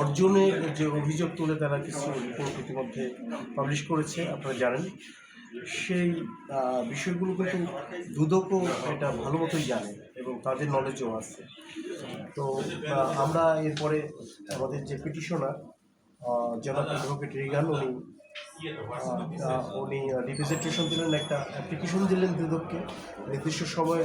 অর্জনের যে অভিযোগ তুলে তারা কিছু ইতিমধ্যে পাবলিশ করেছে, আপনারা জানেন। সেই বিষয়গুলো কিন্তু দুদকও এটা ভালো মতোই জানে এবং তাদের নলেজও আছে। তো আমরা এরপরে আমাদের যে পিটিশনার জনাব অ্যাডভোকেট রিগান, উনি উনি রিপ্রেজেন্টেশন দিলেন একটা অ্যাপ্লিকেশন দিলেন দুদককে। নির্দিষ্ট সময়ের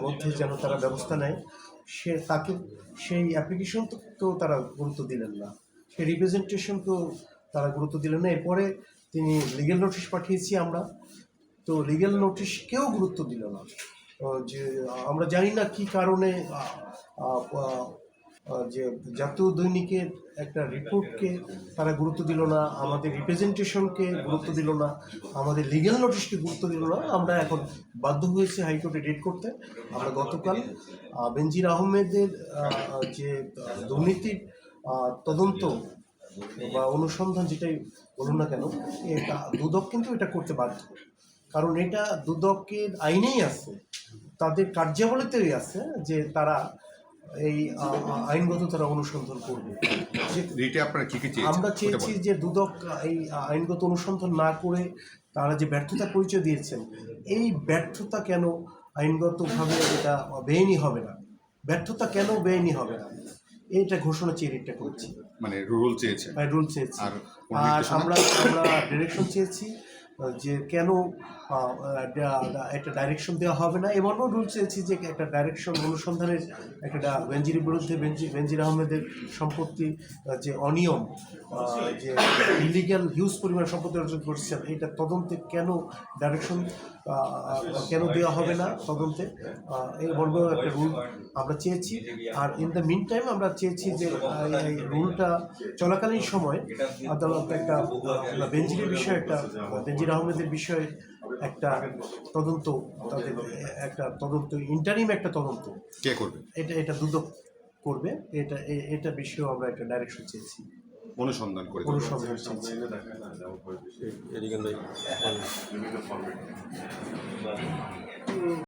মধ্যে যেন তারা ব্যবস্থা নেয়। সে তাকে, সেই অ্যাপ্লিকেশন তো তারা গুরুত্ব দিলেন না। সেই রিপ্রেজেন্টেশনকেও তারা গুরুত্ব দিলেন না। এরপরে তিনি লিগেল নোটিশ পাঠিয়েছি আমরা। তো লিগেল নোটিশকেও গুরুত্ব দিল না। যে, আমরা জানি না কি কারণে যে জাতীয় দৈনিকের একটা রিপোর্টকে তারা গুরুত্ব দিল না, আমাদের রিপ্রেজেন্টেশনকে গুরুত্ব দিল না, আমাদের লিগেল নোটিশকে গুরুত্ব দিল না। আমরা এখন বাধ্য হয়েছি হাইকোর্টে ডেট করতে। আমরা গতকাল বেনজির আহমেদের যে দুর্নীতির তদন্ত বা অনুসন্ধান যেটাই বলুন না কেন, এটা দুদক কিন্তু এটা করতে বাধ্য। কারণ এটা দুদকের আইনেই আছে। তাদের কার্যাবলীতেই আছে যে তারা এই আইনগত তারা অনুসন্ধান করবে। আমরা চেয়েছি যে দুদক এই আইনগত অনুসন্ধান না করে তারা যে ব্যর্থতা পরিচয় দিয়েছেন এই ব্যর্থতা কেন আইনগতভাবে এটা বেআইনি হবে না? ব্যর্থতা কেন বেআইনি হবে না? এইটা ঘোষণা চেয়ে রিটটা করছি। মানে রুল চেয়েছেন। রুল চেয়েছি। আর? আমরা আমরা ডিরেকশন চেয়েছি যে কেন একটা ডাইরেকশন দেওয়া হবে না এমনও রুল চেয়েছি যে একটা ডাইরেকশন অনুসন্ধানের একটা বেনজিরের বিরুদ্ধে বেনজি বেনজির আহমেদের সম্পত্তি যে অনিয়ম যে ইলিগ্যাল হিউজ পরিমাণ সম্পত্তি অর্জন করছেন এটা তদন্তে কেন ডাইরেকশন কেন দেওয়া হবে না তদন্তে? এই মর্মেও একটা রুল আমরা চেয়েছি। আর ইন দ্য মিন টাইম আমরা চেয়েছি যে এই রুলটা চলাকালীন সময় আদালত একটা আহ, বেনজিরের বিষয়ে একটা বেনজির আহমেদের বিষয়ে একটা তদন্ত তাদের একটা তদন্ত ইন্টারিম একটা তদন্ত। কে করবে? এটা এটা দুদক করবে। এটা এ- এটা বিষয়েও আমরা একটা ডাইরেকশন চেয়েছি। অনুসন্ধান করে অনুসন্ধান চেয়েছি।